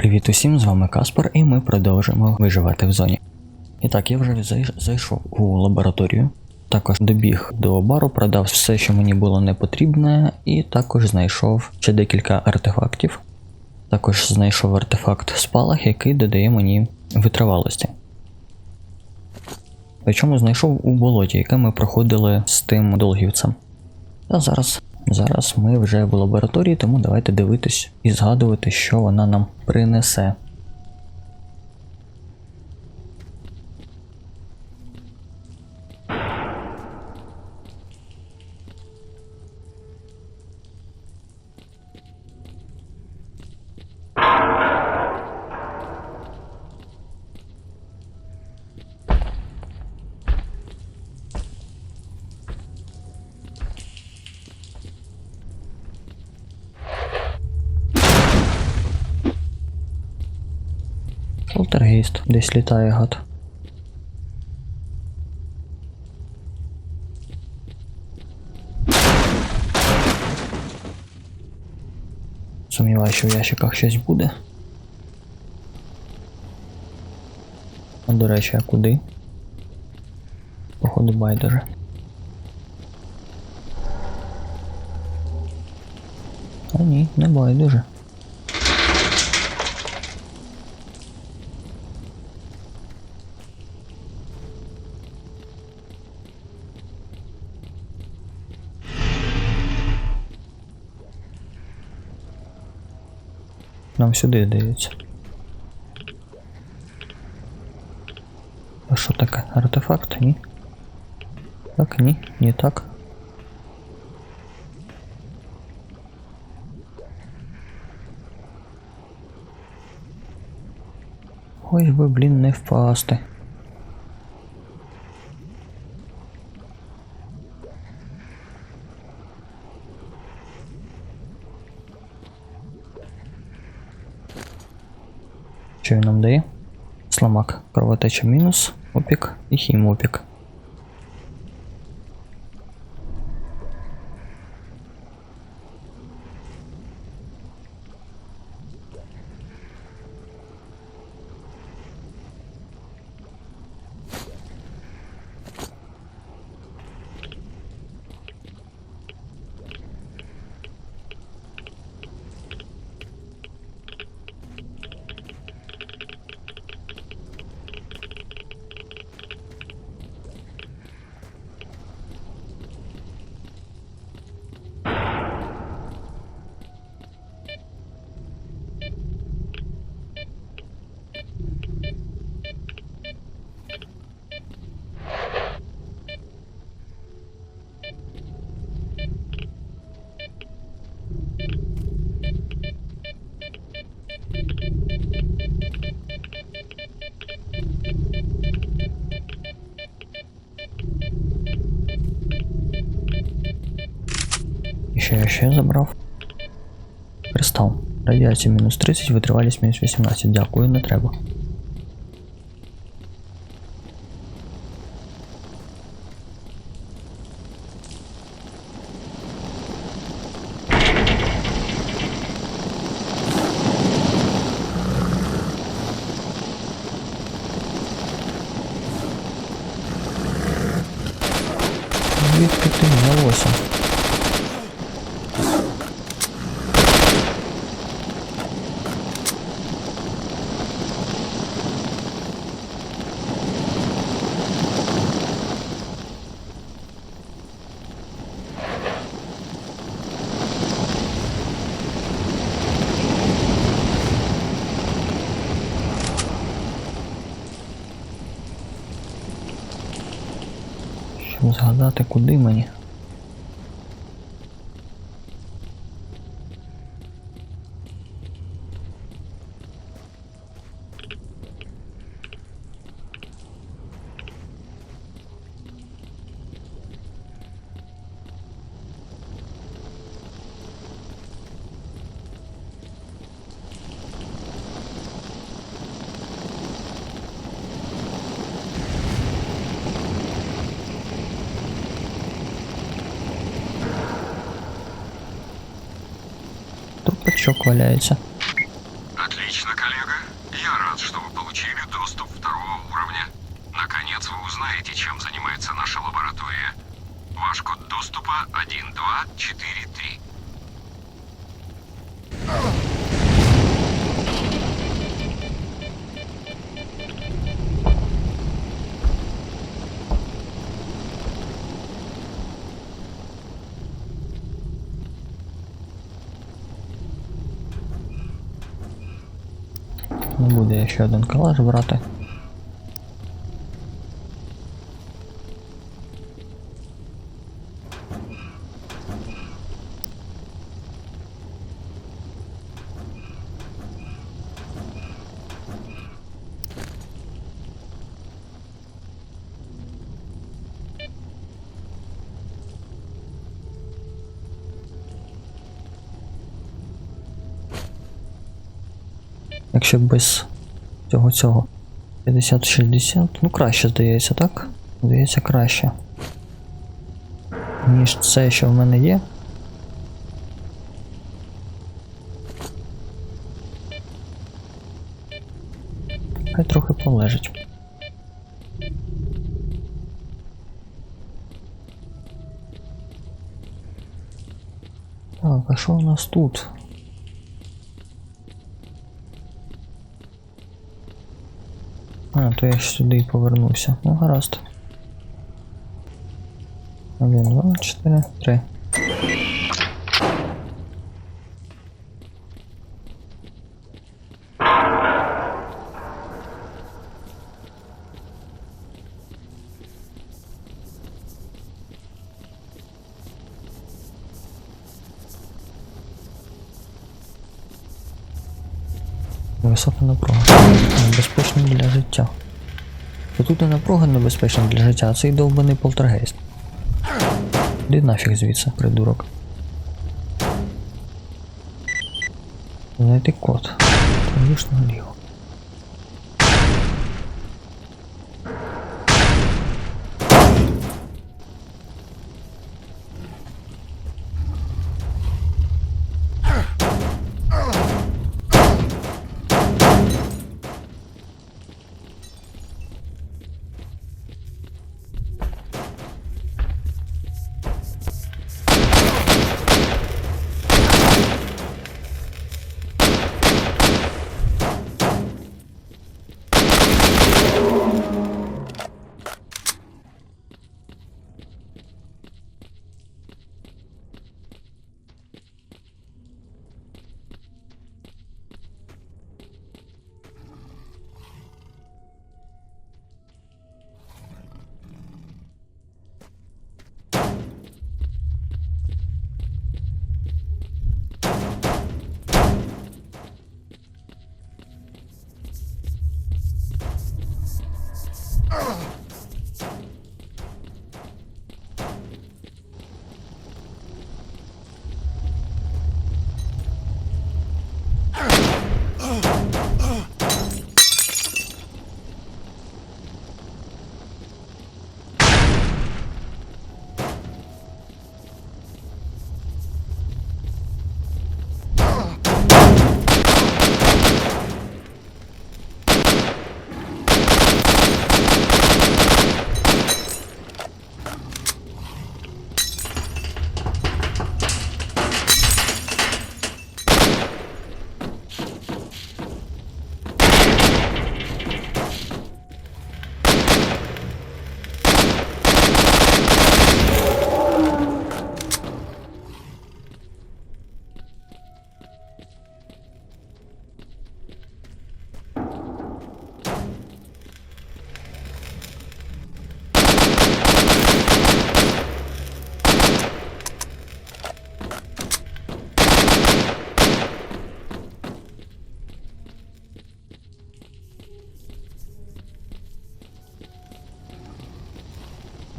Привіт усім, з вами Каспар, і ми продовжуємо виживати в зоні. І так, я вже зайшов у лабораторію, також добіг до бару, продав все, що мені було не потрібне, і також знайшов ще декілька артефактів. Також знайшов артефакт спалах, який додає мені витривалості. Причому знайшов у болоті, яке ми проходили з тим долгівцем. А зараз, зараз ми вже в лабораторії, тому давайте дивитись і згадувати, що вона нам принесе. Полтергейст, десь літає гад. Сумніваюся, що в ящиках щось буде. А до речі, а куди? Походу байдуже. А ні, не байдуже. Нам сюди здається. А що таке? Артефакт? Ні? Так, ні, не так. Ой би, блін, не впасти. Що він нам дає? Сламак, кровотеча мінус, опік і хімопік. І що я забрав? Кристал. Радіація мінус 30, витривалість мінус 18. Дякую, не треба. Звідки ти взялося? Щоб згадати, куди мені. Трупачок валяється. Я ще один калаш брати. Якщо без цього цього 50-60, ну краще здається, так? Здається краще. Ніж це, що в мене є. Хай трохи полежить. Так, а що у нас тут? А, то я ж сюди і повернуся. Ну, гаразд. Один, два, чотири, три. Висока напруга. Небезпечна для життя. То тут не напруга небезпечна для життя, а цей довбаний полтергейст. Іди нафіг звідси, придурок. Знайти код. Твою ж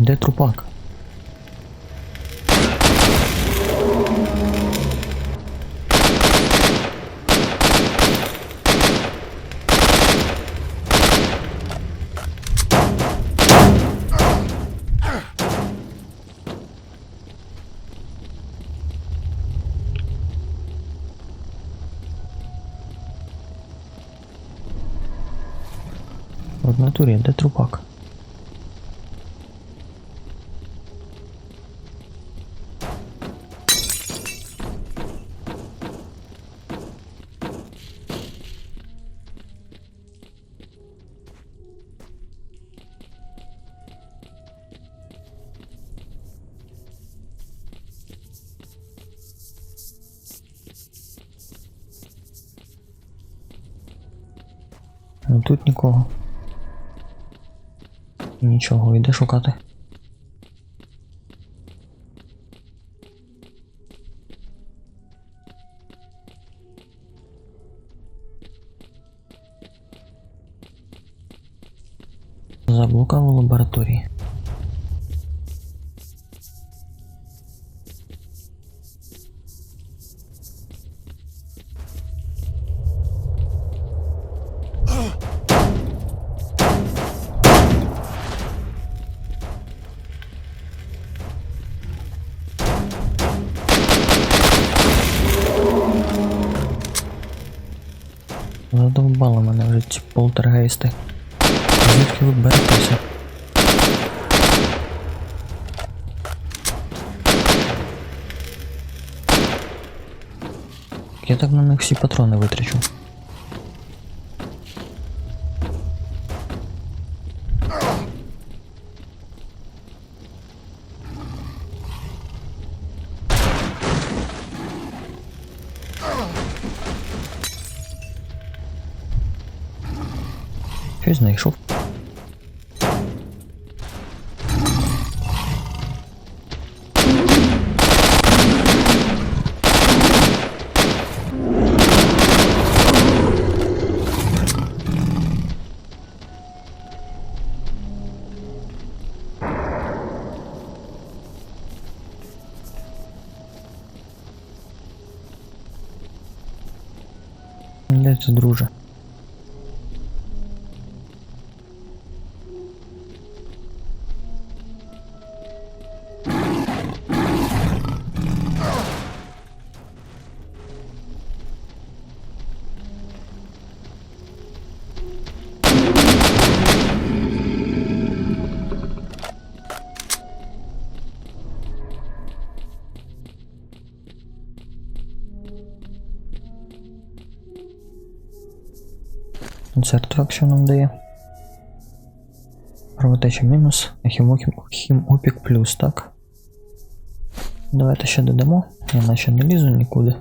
Де трупак? В натурі, де трупак? Ну тут нікого. Нічого, йде шукати. Задовбали мене вже ці полтергейсти. Звідки ви беретеся? Я так на них всі патрони витрачу. Де це, друже? Що нам дає. Кровотеча мінус, хімопік плюс, так? Давайте ще додамо. Я наче не лізу нікуди.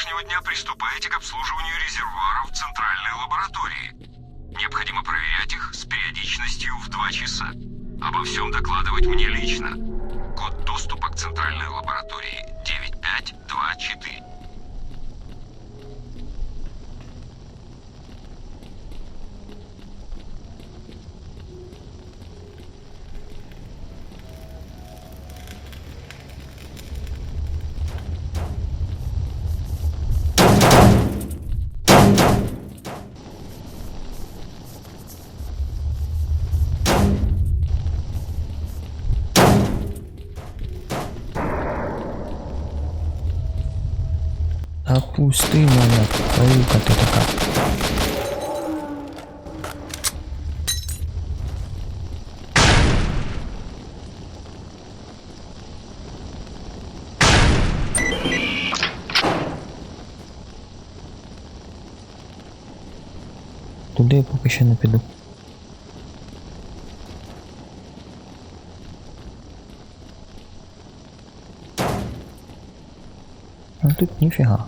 Завтрашнего дня приступаете к обслуживанию резервуаров центральной лаборатории. Необходимо проверять их с периодичностью в 2 часа. Обо всем докладывать мне лично. Код доступа к центральной лаборатории Та пусти мене, тварюка ти как. Туди я поки ще не піду. А тут ніфіга.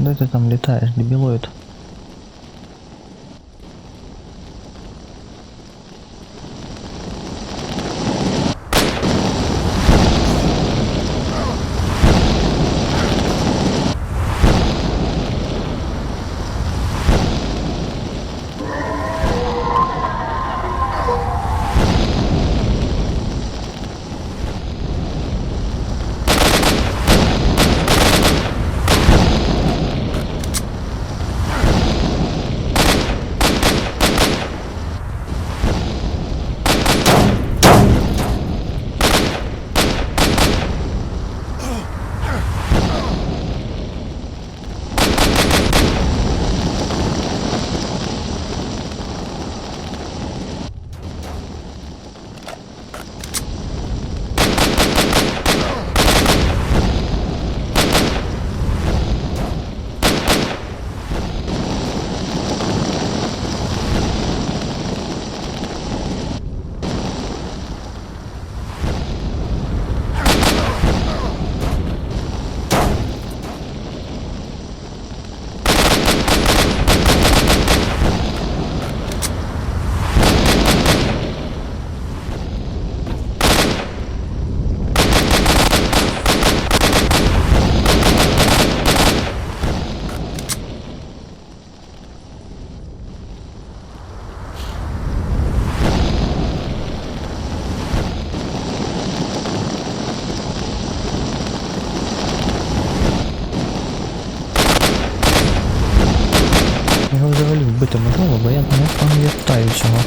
Де ты там летаешь, дебілоїд? Вбити можливо, бо я не пам'ятаю цього.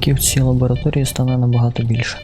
Трупаків в лабораторії стане набагато більше.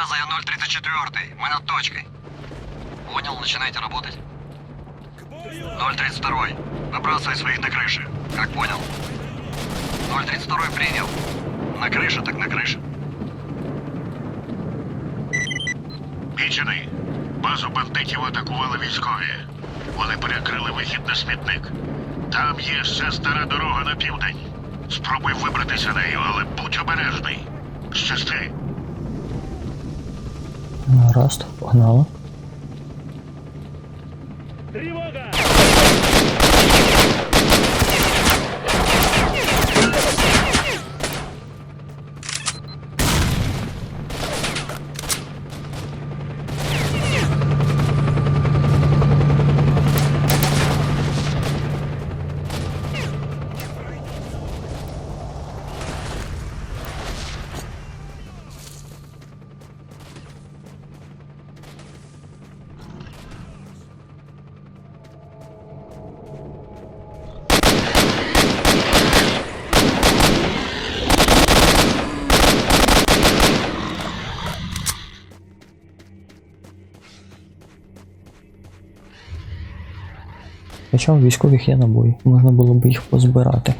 База, я 034. Мы над точкой. Понял, начинайте работать. 032. Выбрасывай своих на крыше. Как понял? 032 принял. На крыше так на крыше. Мічений, базу бандитів атакували військові. Вони перекрили вихід на смітник. Там є ще стара дорога на південь. Спробуй вибратися нею, але будь обережний. Щасти. Гаразд, погнали. Хоча у військових є набої, можна було б їх позбирати.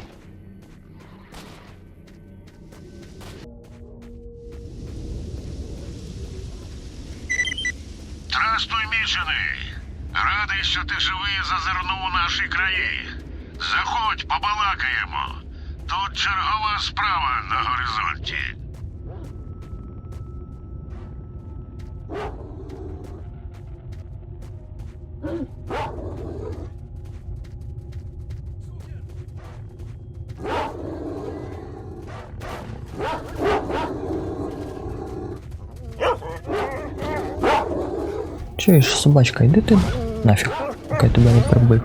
Чуєш, собачка, йди ти нафіг, поки я тебе не прибив.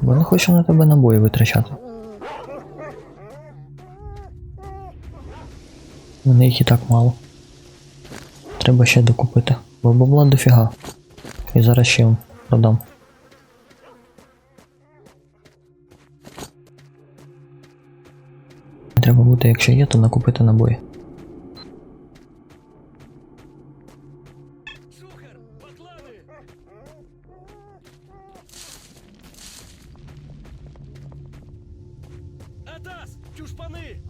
Бо не на тебе набої витрачати. Мене їх і так мало. Треба ще докупити. Бо бабла дофіга. І зараз ще вам продам. Треба буде, якщо є, то накупити набої. штаны!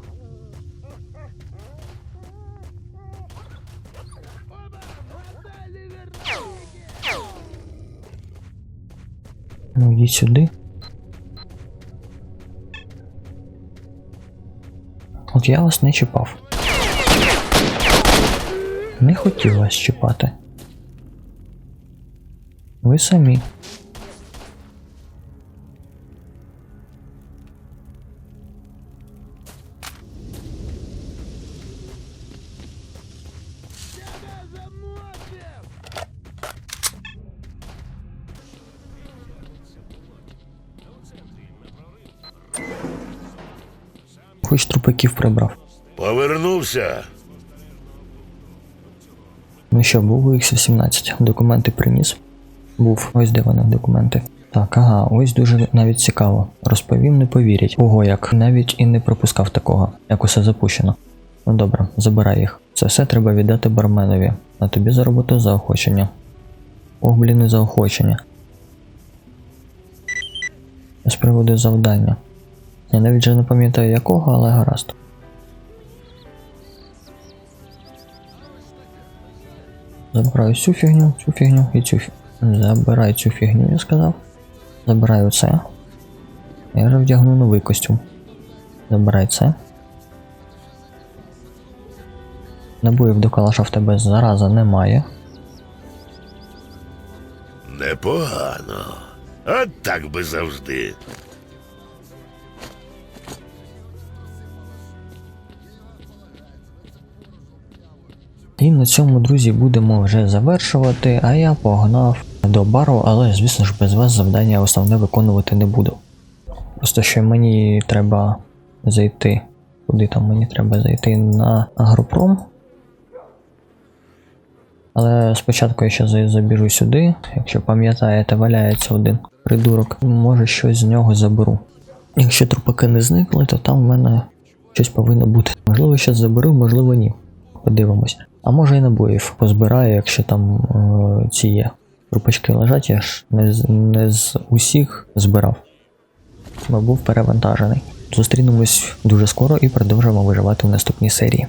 Ну, иди сюда. Вот я вас не чіпав. Не хотів вас чіпати. Ви самі. Трупаків прибрав. Повернувся. Ну що, був у X18, документи приніс. Був, ось де вони документи. Так, ага, ось дуже навіть цікаво. Розповім, не повірять. Ого, як навіть і не пропускав такого, як усе запущено. Ну добре, забирай їх. Це все треба віддати барменові. А тобі за роботу заохочення. Ох, блін, і заохочення. З приводу завдання. Я навіть вже не пам'ятаю якого, але гаразд. Забираю цю фігню, цю фігню і цю фігню. Забирай цю фігню, я сказав. Забираю це. Я вже вдягну новий костюм. Забирай це. Набоїв до калаша в тебе зараза немає. Непогано. От так би завжди. І на цьому, друзі, будемо вже завершувати, а я погнав до бару, але, звісно ж, без вас завдання основне виконувати не буду. Просто що мені треба зайти. Куди там мені треба зайти на агропром. Але спочатку я ще за- забіжу сюди. Якщо пам'ятаєте, валяється один придурок. Може щось з нього заберу. Якщо трупаки не зникли, то там в мене щось повинно бути. Можливо, щось заберу, можливо, ні. Подивимось. А може і набоїв позбираю, якщо там е, ці є. Трупачки лежать, я ж не з, не з усіх збирав. Бо був перевантажений. Зустрінемось дуже скоро і продовжимо виживати в наступній серії.